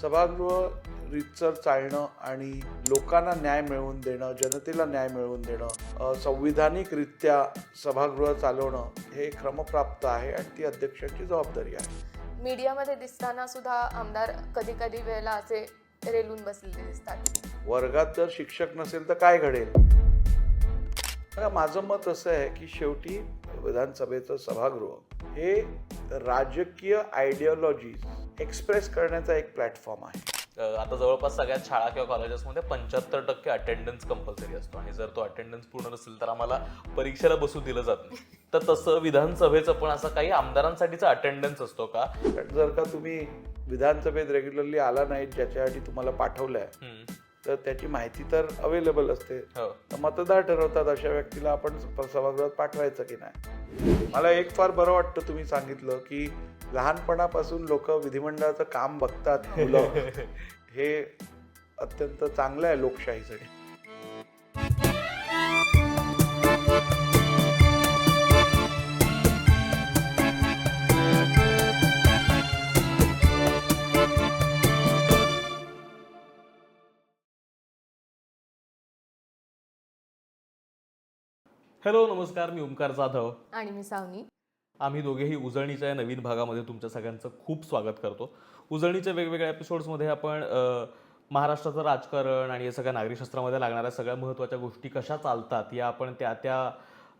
सभागृह रीतसर चालणं आणि लोकांना न्याय मिळवून देणं जनतेला न्याय मिळवून देणं संविधानिकरित्या सभागृह चालवणं हे क्रमप्राप्त आहे आणि ती अध्यक्षाची जबाबदारी आहे. मीडियामध्ये दिसताना सुद्धा आमदार कधी कधी वेळेला असे रेलून बसलेले दिसतात. वर्गात जर शिक्षक नसेल तर काय घडेल? माझं मत असं आहे की शेवटी विधानसभेचं सभागृह हे राजकीय आयडिओलॉजी एक्सप्रेस करण्याचा एक प्लॅटफॉर्म आहे. आता जवळपास सगळ्यात शाळा किंवा कॉलेजेसमध्ये पंच्याहत्तर टक्के अटेंडन्स कंपल्सरी असतो आणि जर तो अटेंडन्स पूर्ण नसेल तर आम्हाला परीक्षेला बसू दिलं जात नाही. तर तसं विधानसभेचं पण असं काही आमदारांसाठीचा अटेंडन्स असतो का? जर का तुम्ही विधानसभेत रेग्युलरली आला नाही ज्याच्यासाठी तुम्हाला पाठवलंय. तर त्याची माहिती तर अवेलेबल असते. हो. तर मतदार ठरवतात अशा व्यक्तीला आपण सभागृहात पाठवायचं की नाही. मला एक फार बरं वाटतं तुम्ही सांगितलं की लहानपणापासून लोक विधिमंडळाचं काम बघतात मुलं. हे अत्यंत चांगलं आहे लोकशाहीसाठी. हॅलो नमस्कार मी ओमकार जाधव. आणि मी सावनी. आम्ही दोघेही उजळणीच्या या नवीन भागामध्ये तुमच्या सगळ्यांचं खूप स्वागत करतो. उजळणीच्या वेगवेगळ्या एपिसोड्समध्ये आपण महाराष्ट्राचं राजकारण आणि या सगळ्या नागरिकशास्त्रामध्ये लागणाऱ्या सगळ्या महत्त्वाच्या गोष्टी कशा चालतात या आपण त्या त्या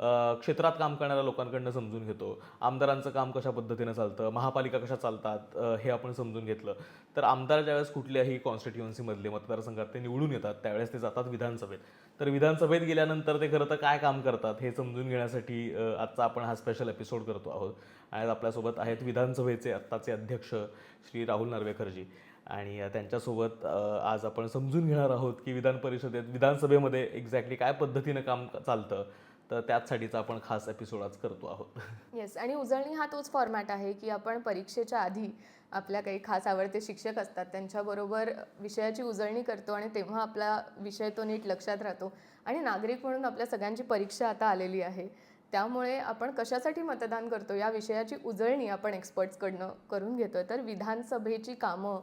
क्षेत्रात काम करणाऱ्या लोकांकडनं समजून घेतो. आमदारांचं काम कशा पद्धतीनं चालतं? महापालिका कशा चालतात? हे आपण समजून घेतलं. तर आमदार ज्यावेळेस कुठल्याही कॉन्स्टिट्युएन्सीमधले मतदारसंघात ते निवडून येतात त्यावेळेस ते जातात विधानसभेत. तर विधानसभेत गेल्यानंतर ते खरं तर काय काम करतात हे समजून घेण्यासाठी आजचा आपण हा स्पेशल एपिसोड करतो आहोत. आणि आज आपल्यासोबत आहेत विधानसभेचे आत्ताचे अध्यक्ष श्री राहुल नार्वेकरजी आणि त्यांच्यासोबत आज आपण समजून घेणार आहोत की विधान परिषदेत विधानसभेमध्ये एक्झॅक्टली काय पद्धतीनं काम चालतं. तर त्याचसाठीचा आपण खास एपिसोड आज करतो आहोत. येस आणि उजळणी हा तोच फॉर्मॅट आहे की आपण परीक्षेच्या आधी आपल्या काही खास आवडते शिक्षक असतात त्यांच्याबरोबर विषयाची उजळणी करतो आणि तेव्हा आपला विषय तो नीट लक्षात राहतो. आणि नागरिक म्हणून आपल्या सगळ्यांची परीक्षा आता आलेली आहे. त्यामुळे आपण कशासाठी मतदान करतो? या विषयाची उजळणी आपण एक्सपर्ट्सकडनं करून घेतोय. तर विधानसभेची कामं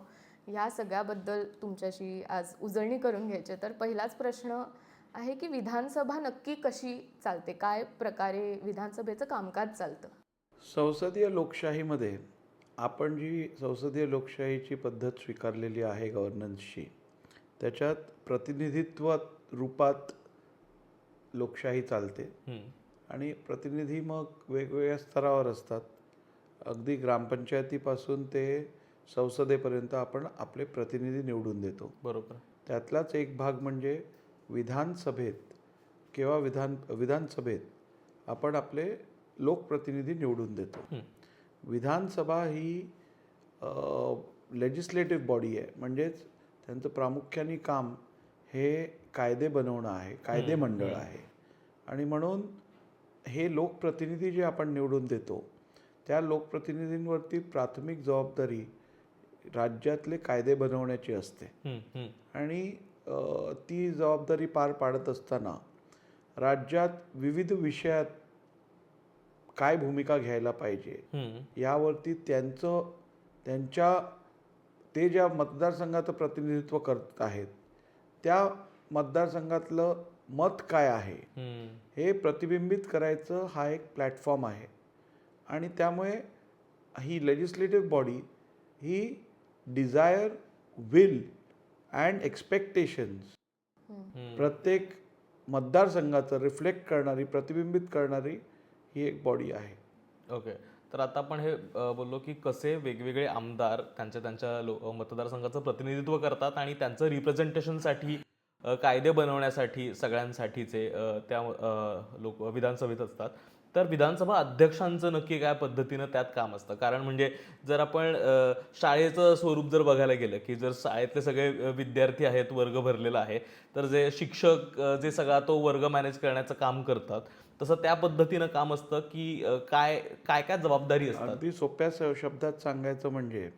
ह्या सगळ्याबद्दल तुमच्याशी आज उजळणी करून घ्यायची. तर पहिलाच प्रश्न आहे की विधानसभा नक्की कशी चालते? काय प्रकारे विधानसभेचं कामकाज चालतं? संसदीय लोकशाहीमध्ये आपण जी संसदीय लोकशाहीची पद्धत स्वीकारलेली आहे गव्हर्नन्सची त्याच्यात प्रतिनिधित्व रूपात लोकशाही चालते. आणि प्रतिनिधी मग वेगवेगळ्या स्तरावर असतात. अगदी ग्रामपंचायतीपासून ते संसदेपर्यंत आपण आपले प्रतिनिधी निवडून देतो. बरोबर. त्यातलाच एक भाग म्हणजे विधानसभेत किंवा विधान विधानसभेत आपण आपले लोकप्रतिनिधी निवडून देतो. विधानसभा ही लेजिस्लेटिव्ह बॉडी आहे. म्हणजेच त्यांचं प्रामुख्याने काम हे कायदे बनवणं आहे कायदे मंडळ आहे. आणि म्हणून हे लोकप्रतिनिधी जे आपण निवडून देतो त्या लोकप्रतिनिधींवरती प्राथमिक जबाबदारी राज्यातले कायदे बनवण्याची असते. आणि ती जबाबदारी पार पाडत असताना राज्यात विविध विषयात काय भूमिका घ्यायला पाहिजे. यावरती त्यांचं त्यांच्या ते ज्या मतदारसंघाचं प्रतिनिधित्व करत आहेत त्या मतदारसंघातलं मत काय आहे. हे प्रतिबिंबित करायचं हा एक प्लॅटफॉर्म आहे आणि त्यामुळे ही लेजिस्लेटिव्ह बॉडी ही डिझायर विल अँड एक्सपेक्टेशन्स. प्रत्येक मतदारसंघाचं रिफ्लेक्ट करणारी प्रतिबिंबित करणारी ही एक बॉडी आहे. ओके. तर आता आपण हे बोललो की कसे वेगवेगळे आमदार त्यांच्या त्यांच्या लो मतदारसंघाचं प्रतिनिधित्व करतात आणि त्यांचं रिप्रेझेंटेशनसाठी कायदे बनवण्यासाठी सगळ्यांसाठीचे त्या लोक विधानसभेत असतात. तर विधानसभा अध्यक्षांचं नक्की काय पद्धतीनं त्यात काम असतं? कारण म्हणजे जर आपण शाळेचं स्वरूप जर बघायला गेलं की जर शाळेतले सगळे विद्यार्थी आहेत वर्ग भरलेला आहे तर जे शिक्षक जे सगळा तो वर्ग मॅनेज करण्याचं काम करतात तसं त्या पद्धतीनं काम असतं की काय काय काय जबाबदारी असतात? अगदी सोप्या शब्दात सांगायचं म्हणजे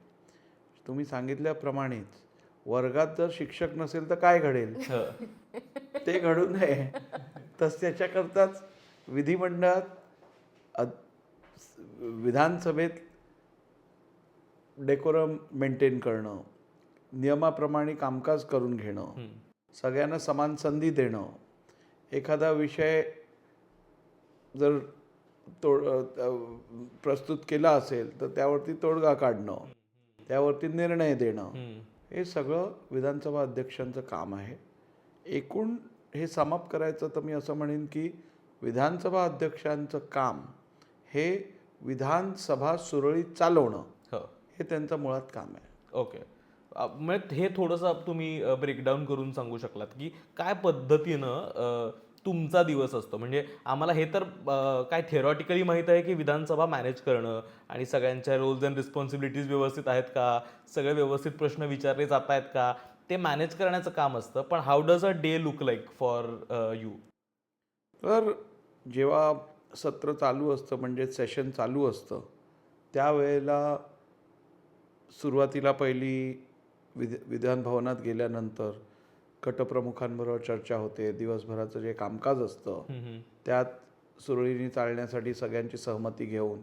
तुम्ही सांगितल्याप्रमाणेच वर्गात जर शिक्षक नसेल तर काय घडेल. ते घडू नये. तस त्याच्याकरताच विधिमंडळात विधानसभेत डेकोरम मेंटेन करणं नियमाप्रमाणे कामकाज करून घेणं सगळ्यांना समान संधी देणं एखादा विषय जर तोड प्रस्तुत केला असेल तर त्यावरती तोडगा काढणं त्यावरती निर्णय देणं हे सगळं विधानसभा अध्यक्षांचं काम आहे. एकूण हे समाप्त करायचं तर मी असं म्हणेन की विधानसभा अध्यक्षांचं काम हे विधानसभा सुरळीत चालवणं हो. हे त्यांचं मुळात काम आहे. ओके. अ, म्हणजे हे थोडंसं तुम्ही ब्रेकडाऊन करून सांगू शकलात की काय पद्धतीनं तुमचा दिवस असतो? म्हणजे आम्हाला हे तर काय थेरॉटिकली माहीत आहे की विधानसभा मॅनेज करणं आणि सगळ्यांच्या रोल्स अँड रिस्पॉन्सिबिलिटीज व्यवस्थित आहेत का? सगळे व्यवस्थित प्रश्न विचारले जात आहेत का? ते मॅनेज करण्याचं काम असतं पण how does a day look like for you तर जेव्हा सत्र चालू असतं म्हणजे सेशन चालू असतं. त्यावेळेला सुरुवातीला पहिली विध विधान भवनात गेल्यानंतर गटप्रमुखांबरोबर चर्चा होते दिवसभराचं जे कामकाज असतं त्यात सुरळीने चालण्यासाठी सगळ्यांची सहमती घेऊन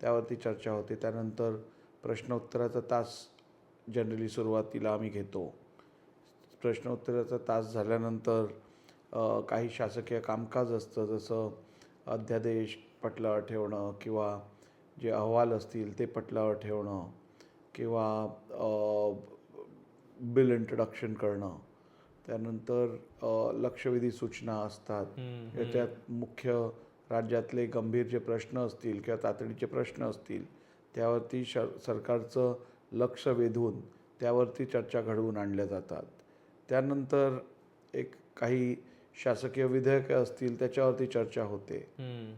त्यावरती चर्चा होते. त्यानंतर प्रश्नोत्तराचा तास जनरली सुरुवातीला आम्ही घेतो. प्रश्नोत्तराचा तास झाल्यानंतर काही शासकीय कामकाज असतं जसं अध्यादेश पटलावर ठेवणं किंवा जे अहवाल असतील ते पटलावर ठेवणं किंवा बिल इंट्रोडक्शन करणं. त्यानंतर लक्षवेधी सूचना असतात. याच्यात मुख्य राज्यातले गंभीर जे प्रश्न असतील किंवा तातडीचे प्रश्न असतील त्यावरती श सरकारचं लक्ष वेधून त्यावरती चर्चा घडवून आणल्या जातात. त्यानंतर एक काही शासकीय विधेयकं असतील त्याच्यावरती चर्चा होते.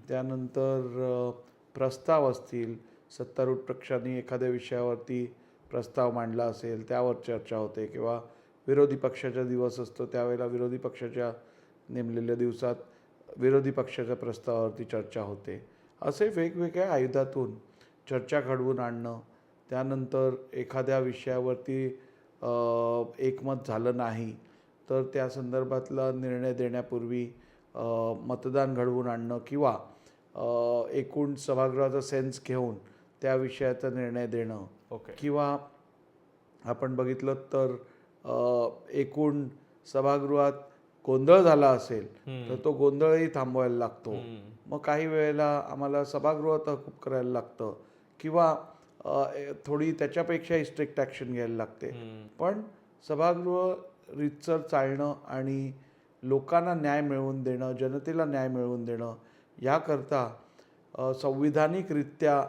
त्यानंतर प्रस्ताव असतील सत्तारूढ पक्षांनी एखाद्या विषयावरती प्रस्ताव मांडला असेल त्यावर चर्चा होते किंवा विरोधी पक्षाचा दिवस असतो त्यावेळेला विरोधी पक्षाच्या नेमलेल्या दिवसात विरोधी पक्षाच्या प्रस्तावावरती चर्चा होते. असे वेगवेगळ्या आयुधातून चर्चा घडवून आणणं त्यानंतर एखाद्या विषयावरती एकमत झालं नाही तर त्या संदर्भातला निर्णय देण्यापूर्वी मतदान घडवून आणणं किंवा एकूण सभागृहाचा सेन्स घेऊन त्या विषयाचा निर्णय देणं ओके. किंवा आपण बघितलं तर एकूण सभागृहात गोंधळ झाला असेल तर तो गोंधळही थांबवायला लागतो. मग काही वेळेला आम्हाला सभागृह तहकूब करायला लागतं किंवा थोडी त्याच्यापेक्षाही स्ट्रिक्ट ॲक्शन घ्यायला लागते. पण सभागृह रितसर चालणं आणि लोकांना न्याय मिळवून देणं जनतेला न्याय मिळवून देणं याकरता अ, संविधानिकरित्या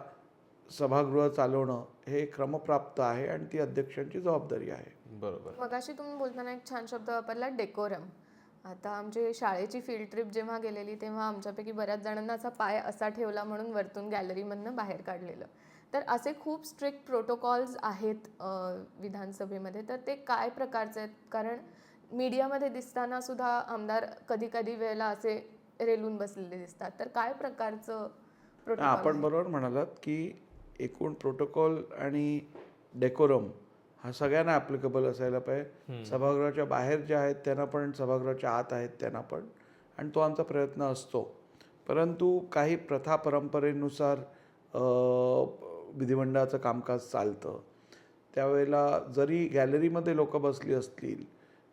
सभागृह चालवणं हे क्रमप्राप्त आहे आणि ती अध्यक्षांची जबाबदारी आहे. बरोबर. मगाशी तुम्ही बोलताना एक छान शब्द वापरला डेकोरम. आता आमची शाळेची फील्ड ट्रिप जेव्हा गेलेली तेव्हा आमच्यापैकी बऱ्याच जणांना असा पाय असा ठेवला म्हणून वरतून गॅलरीमधनं बाहेर काढलेलं. तर असे खूप स्ट्रिक्ट प्रोटोकॉल्स आहेत विधानसभेमध्ये. तर ते काय प्रकारचे आहेत? कारण मीडियामध्ये दिसताना सुद्धा आमदार कधी कधी वेळेला असे रेलून बसलेले दिसतात. तर काय प्रकारचं प्रोटोकॉल आपण बरोबर म्हणालात की एकूण प्रोटोकॉल आणि डेकोरम हा सगळ्यांना ॲप्लिकेबल असायला पाहिजे. सभागृहाच्या बाहेर जे आहेत त्यांना पण सभागृहाच्या आत आहेत त्यांना पण. आणि तो आमचा प्रयत्न असतो. परंतु काही प्रथा परंपरेनुसार विधिमंडळाचं कामकाज चालतं. त्यावेळेला जरी गॅलरीमध्ये लोक बसली असतील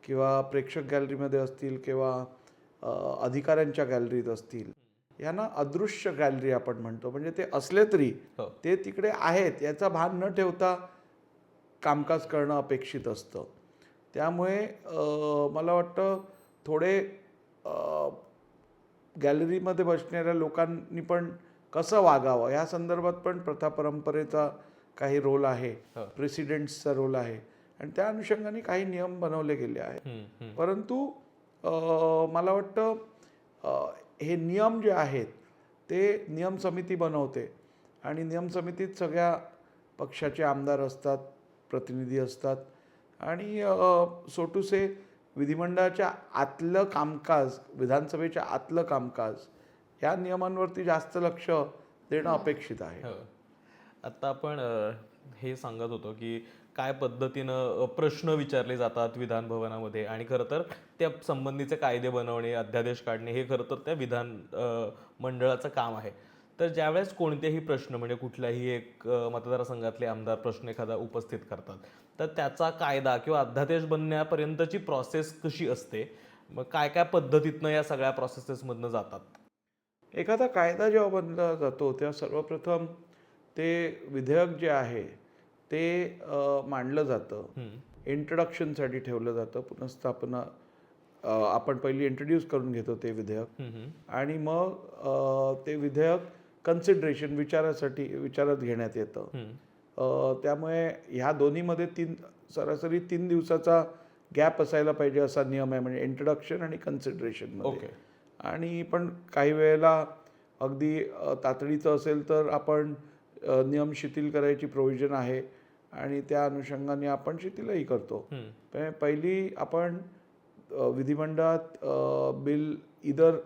किंवा प्रेक्षक गॅलरीमध्ये असतील किंवा अधिकाऱ्यांच्या गॅलरीत असतील यांना अदृश्य गॅलरी आपण म्हणतो. म्हणजे ते असले तरी हो. ते तिकडे आहेत याचा भान न ठेवता कामकाज करणं अपेक्षित असतं. त्यामुळे मला वाटतं थोडे गॅलरीमध्ये बसणाऱ्या लोकांनी पण कसं वागावं? या संदर्भात पण प्रथा परंपरेचा काही रोल आहे. हो. प्रेसिडेंट्सचा रोल आहे. आणि त्या अनुषंगाने काही नियम बनवले गेले आहेत. परंतु मला वाटतं हे नियम जे आहेत ते नियम समिती बनवते. आणि नियम समितीत सगळ्या पक्षाचे आमदार असतात प्रतिनिधी असतात. आणि सो टू से विधिमंडळाच्या आतलं कामकाज विधानसभेच्या आतलं कामकाज या नियमांवरती जास्त लक्ष देणं अपेक्षित आहे. हो. आता आपण हे सांगत होतो की काय पद्धतीनं प्रश्न विचारले जातात विधान भवनामध्ये आणि खरं तर त्या संबंधीचे कायदे बनवणे अध्यादेश काढणे हे खरं तर त्या विधान मंडळाचं काम आहे. तर ज्यावेळेस कोणतेही प्रश्न म्हणजे कुठल्याही एक मतदारसंघातले आमदार प्रश्न एखादा उपस्थित करतात तर त्याचा कायदा किंवा अध्यादेश बनण्यापर्यंतची प्रोसेस कशी असते? मग काय काय पद्धतीतनं या सगळ्या प्रोसेसेसमधनं जातात? एखादा कायदा जेव्हा बनला जातो तेव्हा सर्वप्रथम ते विधेयक जे आहे ते मांडलं जातं. इंट्रोडक्शनसाठी ठेवलं जातं. पुनर्स्थापना आपण पहिली इंट्रोड्यूस करून घेतो ते विधेयक. आणि मग ते विधेयक कन्सिडरेशन विचारासाठी विचारात घेण्यात येतं. त्यामुळे ह्या दोन्हीमध्ये तीन सरासरी तीन दिवसाचा गॅप असायला पाहिजे असा नियम आहे म्हणजे इंट्रोडक्शन आणि कन्सिडरेशन ओके आणि पण काही वेळेला अगदी तातडीचं असेल तर आपण नियम शिथिल करायची प्रोव्हिजन आहे आणि त्या अनुषंगाने आपण शिथिलही करतो. पहिली आपण विधिमंडळात बिल इधर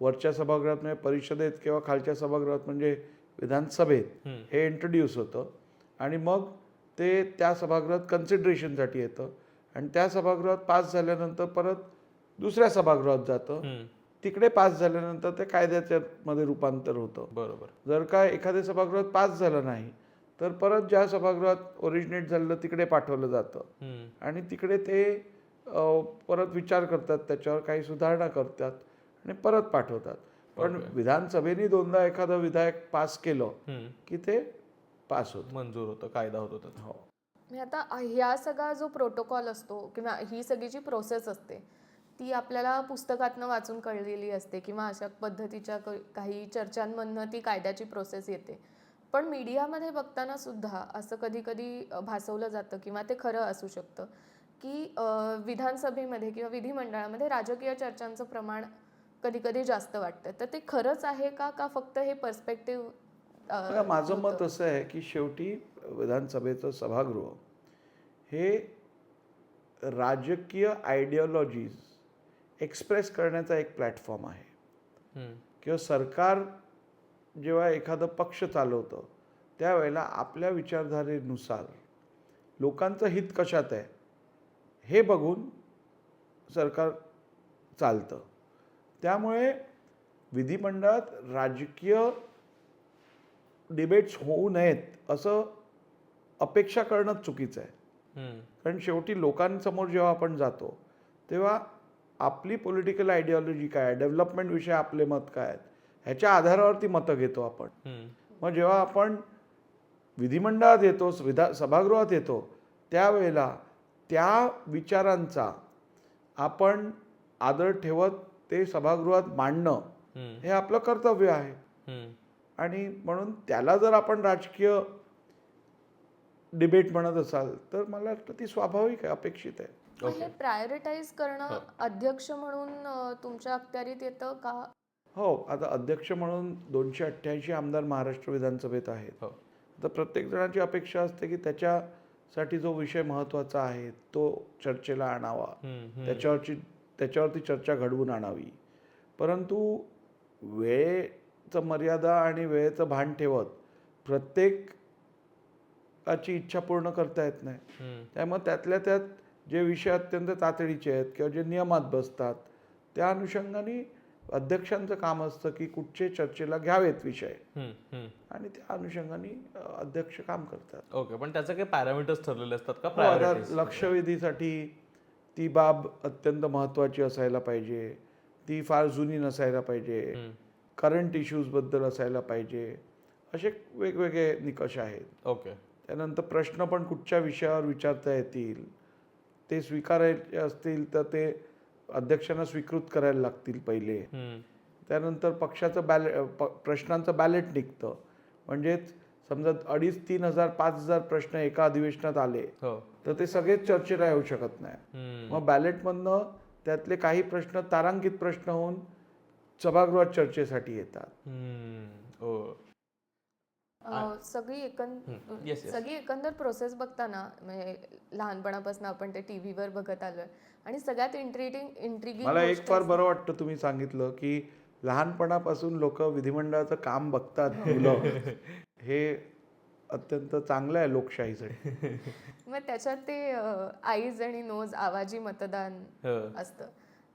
वरच्या सभागृहात म्हणजे परिषदेत किंवा खालच्या सभागृहात म्हणजे विधानसभेत. हे इंट्रोड्यूस होतं. आणि मग ते त्या सभागृहात कन्सिडरेशनसाठी येतं. आणि त्या सभागृहात पास झाल्यानंतर परत दुसऱ्या सभागृहात जातं. तिकडे पास झाल्यानंतर ते कायद्याच्या मध्ये रूपांतर होतं. बरोबर. जर का एखाद्या सभागृहात पास झालं नाही तर परत ज्या सभागृहात ओरिजिनेट झालेलं तिकडे पाठवलं जातं. आणि तिकडे ते अ, परत विचार करतात त्याच्यावर काही सुधारणा करतात आणि परत पाठवतात. पण. विधानसभेने दोनदा एखादं विधायक पास केलं. की ते पास होतं. मंजूर होतं कायदा होतो त्याचा. हो. आता ह्या सगळा जो प्रोटोकॉल असतो किंवा ही सगळी जी प्रोसेस असते ती आपल्याला पुस्तकातनं वाचून कळलेली असते किंवा अशा पद्धतीच्या क- काही चर्चांमधनं ती कायद्याची प्रोसेस येते. पण मीडियामध्ये बघताना सुद्धा असं कधी कधी भासवलं जातं किंवा ते खरं असू शकतं की विधानसभेमध्ये किंवा विधिमंडळामध्ये राजकीय चर्चांचं प्रमाण कधी कधी जास्त वाटतं. तर ते खरंच आहे का का फक्त हे पर्स्पेक्टिव्ह माझं मत असं आहे की शेवटी विधानसभेचं सभागृह हे राजकीय आयडिओलॉजीज एक्सप्रेस करण्याचा एक प्लॅटफॉर्म आहे. किंवा सरकार जेव्हा एखादं पक्ष चालवतं त्यावेळेला आपल्या विचारधारेनुसार लोकांचं हित कशात आहे हे बघून सरकार चालतं त्यामुळे विधिमंडळात राजकीय डिबेट्स होऊ नयेत असं अपेक्षा करणंच चुकीचं आहे. कारण शेवटी लोकांसमोर जेव्हा आपण जातो तेव्हा आपली पॉलिटिकल आयडिओलॉजी काय आहे डेव्हलपमेंट विषयी आपले मत काय आहेत ह्याच्या आधारावरती मतं घेतो आपण. मग जेव्हा आपण विधिमंडळात येतो विधा सभागृहात येतो त्यावेळेला त्या विचारांचा आपण आदर ठेवत ते सभागृहात मांडणं. हे आपलं कर्तव्य आहे. आणि म्हणून त्याला जर आपण राजकीय डिबेट म्हणत असाल तर मला वाटतं ती स्वाभाविक आहे अपेक्षित आहे हे प्रायोरिटाईज करणं हो. अध्यक्ष म्हणून तुमच्या अखत्यारीत येतं का हो आता अध्यक्ष म्हणून दोनशे अठ्ठ्याऐंशी आमदार महाराष्ट्र विधानसभेत आहेत हो. तर प्रत्येक जणाची अपेक्षा असते की त्याच्यासाठी जो विषय महत्त्वाचा आहे तो चर्चेला आणावा. त्याच्यावरची त्याच्यावरती चर्चा घडवून आणावी परंतु वेळेचं मर्यादा आणि वेळेचं भान ठेवत प्रत्येकाची इच्छा पूर्ण करता येत नाही. त्यामुळे त्यातल्या त्यात जे विषय अत्यंत तातडीचे आहेत किंवा जे नियमात बसतात त्या अनुषंगाने अध्यक्षांचं काम असतं की कुठचे चर्चेला घ्यावेत विषय. आणि त्या अनुषंगाने अध्यक्ष काम करतात. ओके पण त्याचे काही पॅरामीटर्स ठरलेले असतात का? हो, लक्षवेधीसाठी ती बाब अत्यंत महत्त्वाची असायला पाहिजे. ती फार जुनी नसायला पाहिजे. करंट इश्यूजबद्दल असायला पाहिजे. असे वेगवेगळे निकष आहेत. ओके. त्यानंतर प्रश्न पण कुठच्या विषयावर विचारता येतील? ते स्वीकारायचे असतील तर ते अध्यक्षांना स्वीकृत करायला लागतील पहिले. त्यानंतर पक्षाचं बॅले प्रश्नांचं बॅलेट निघतं. म्हणजेच समजा अडीच तीन हजार पाच हजार प्रश्न एका अधिवेशनात आले हो. तर ते सगळेच चर्चेला येऊ शकत नाही. मग बॅलेटमधनं त्यातले काही प्रश्न तारांकित प्रश्न होऊन सभागृहात चर्चेसाठी येतात. सगळी एकं हम्म. Yes, yes. सगळी एकंदर प्रोसेस बघताना म्हणजे लहानपणापासून आपण ते टीव्हीवर बघत आलोय आणि सगळ्यात इंट्रिगिंग इंट्रिगिंग मला एक फार बरं वाटतं तुम्ही सांगितलं की लहानपणापासून लोक विधिमंडळाचं काम बघतात मुलं हे अत्यंत चांगलं आहे लोकशाहीसाठी मग त्याच्यात ते आईज आणि नोज आवाजी मतदान हो. असतं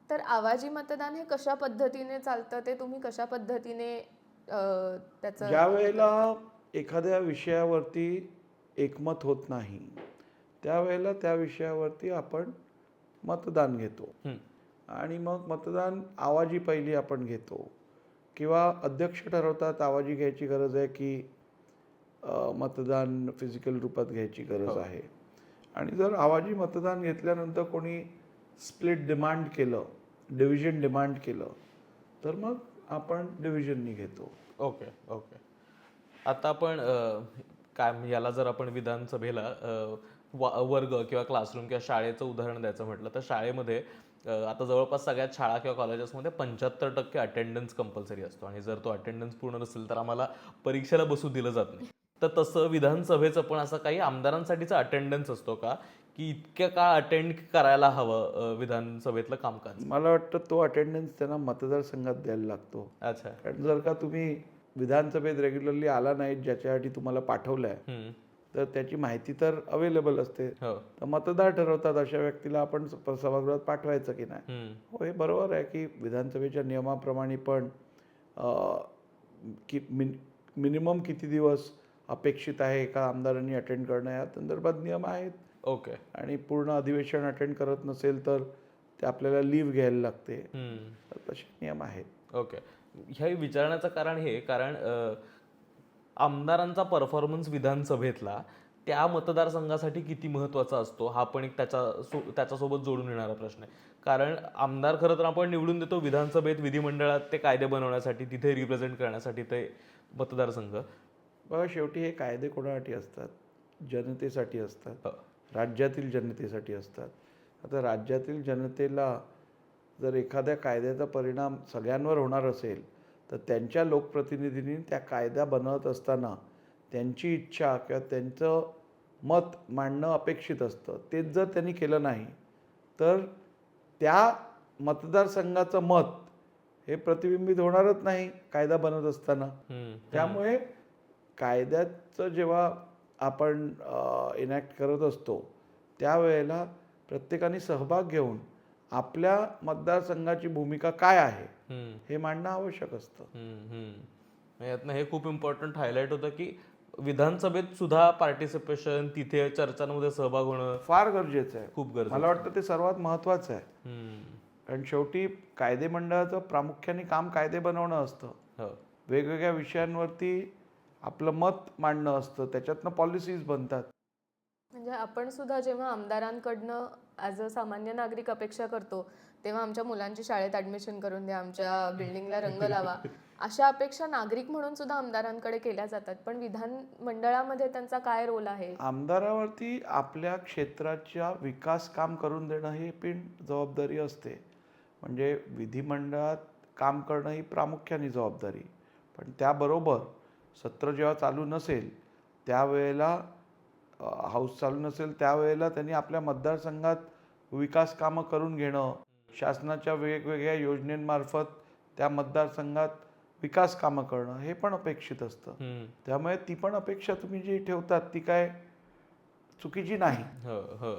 तर आवाजी मतदान हे कशा पद्धतीने चालतं ते तुम्ही कशा पद्धतीने त्याचं ज्या वेळेला एखाद्या विषयावरती एकमत होत नाही त्यावेळेला त्या विषयावरती आपण मतदान घेतो. आणि मग मतदान आवाजी पहिली आपण घेतो. किंवा अध्यक्ष ठरवतात आवाजी घ्यायची गरज आहे की मतदान फिजिकल रूपात घ्यायची गरज हो. आहे. आणि जर आवाजी मतदान घेतल्यानंतर कोणी स्प्लिट डिमांड केलं डिव्हिजन डिमांड केलं तर मग आपण डिव्हिजननी घेतो. ओके ओके आता आपण काय याला जर आपण विधानसभेला वर्ग किंवा क्लासरूम किंवा शाळेचं उदाहरण द्यायचं म्हटलं तर शाळेमध्ये आता जवळपास सगळ्यात शाळा किंवा कॉलेजेसमध्ये पंच्याहत्तर टक्के अटेंडन्स कंपल्सरी असतो. आणि जर तो अटेंडन्स पूर्ण नसेल तर आम्हाला परीक्षेला बसू दिलं जात नाही. तर तसं विधानसभेचं पण असं काही आमदारांसाठीचा अटेंडन्स असतो का? की इतक्या काळ अटेंड करायला हवं विधानसभेतलं कामकाज? मला वाटतं तो अटेंडन्स त्यांना मतदारसंघात द्यायला लागतो. अच्छा. कारण जर का तुम्ही विधानसभेत रेग्युलरली आला नाहीत ज्याच्यासाठी तुम्हाला पाठवलं आहे. तर त्याची माहिती तर अवेलेबल असते. हो. तर मतदार ठरवतात अशा व्यक्तीला आपण सभागृहात पाठवायचं की नाही. हो हे बरोबर आहे की विधानसभेच्या नियमाप्रमाणे पण कि मिन मिनिमम किती दिवस अपेक्षित आहे एका आमदारांनी अटेंड करणं या संदर्भात नियम आहेत. ओके. आणि पूर्ण अधिवेशन अटेंड करत नसेल तर ते आपल्याला लीव्ह घ्यायला लागते. तसे नियम आहेत. ओके. हे विचारण्याचं कारण हे कारण आमदारांचा परफॉर्मन्स विधानसभेतला त्या मतदारसंघासाठी किती महत्त्वाचा असतो हा पण एक त्याच्या सो त्याच्यासोबत जोडून येणारा प्रश्न आहे. कारण आमदार खरं तर आपण निवडून देतो विधानसभेत विधिमंडळात ते कायदे बनवण्यासाठी तिथे रिप्रेझेंट करण्यासाठी ते मतदारसंघ. बघा शेवटी हे कायदे कोणासाठी असतात? जनतेसाठी असतात. हो. राज्यातील जनतेसाठी असतात. आता राज्यातील जनतेला जर एखाद्या कायद्याचा परिणाम सगळ्यांवर होणार असेल तर त्यांच्या लोकप्रतिनिधींनी त्या कायदा बनवत असताना त्यांची इच्छा किंवा त्यांचं मत मांडणं अपेक्षित असतं तेच जर त्यांनी केलं नाही तर त्या मतदारसंघाचं मत हे प्रतिबिंबित होणारच नाही कायदा बनवत असताना. त्यामुळे कायद्याचं जेव्हा आपण इनॅक्ट करत असतो त्यावेळेला प्रत्येकाने सहभाग घेऊन आपल्या मतदारसंघाची भूमिका काय आहे. हे मांडणं आवश्यक असतं. यातनं हे खूप इम्पॉर्टंट हायलाईट होतं की विधानसभेत सुद्धा पार्टिसिपेशन तिथे चर्चांमध्ये सहभाग होणं फार गरजेचं आहे. खूप गरजेचं मला वाटतं ते सर्वात महत्त्वाचं आहे. कारण शेवटी कायदे मंडळाचं प्रामुख्याने काम कायदे बनवणं असतं. हो. वेगवेगळ्या विषयांवरती आपलं मत मांडणं असतं. त्याच्यातनं पॉलिसीज बनतात. म्हणजे आपण सुद्धा जेव्हा आमदारांकडनं ॲज अ सामान्य नागरिक अपेक्षा करतो तेव्हा आमच्या मुलांची शाळेत ॲडमिशन करून द्या आमच्या बिल्डिंगला रंग लावा. अशा अपेक्षा नागरिक म्हणून सुद्धा आमदारांकडे केल्या जातात. पण विधान मंडळामध्ये त्यांचा काय रोल आहे? आमदारावरती आपल्या क्षेत्राच्या विकास काम करून देणं ही पण जबाबदारी असते. म्हणजे विधिमंडळात काम करणं ही प्रामुख्याने जबाबदारी. पण त्याबरोबर सत्र जेव्हा चालू नसेल त्यावेळेला हाऊस चालू नसेल त्यावेळेला त्यांनी आपल्या मतदारसंघात विकास कामं करून घेणं शासनाच्या वेगवेगळ्या योजनेमार्फत त्या मतदारसंघात विकास कामं करणं हे पण अपेक्षित असतं. त्यामुळे ती पण अपेक्षा तुम्ही जी ठेवतात ती काय चुकीची नाही. हो हो.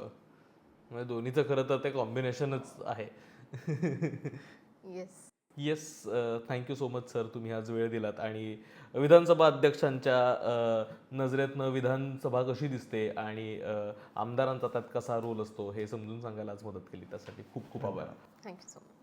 म्हणजे दोन्हीचं खरं तर ते कॉम्बिनेशनच आहे. Yes yes thank you so much sir तुम्ही आज वेळ दिलात. आणि विधानसभा अध्यक्षांच्या uh, नजरेतनं विधानसभा कशी दिसते आणि uh, आमदारांचा त्यात कसा रोल असतो हे समजून सांगायला आज मदत केली. त्यासाठी खूप खूप आभार. Thank you so much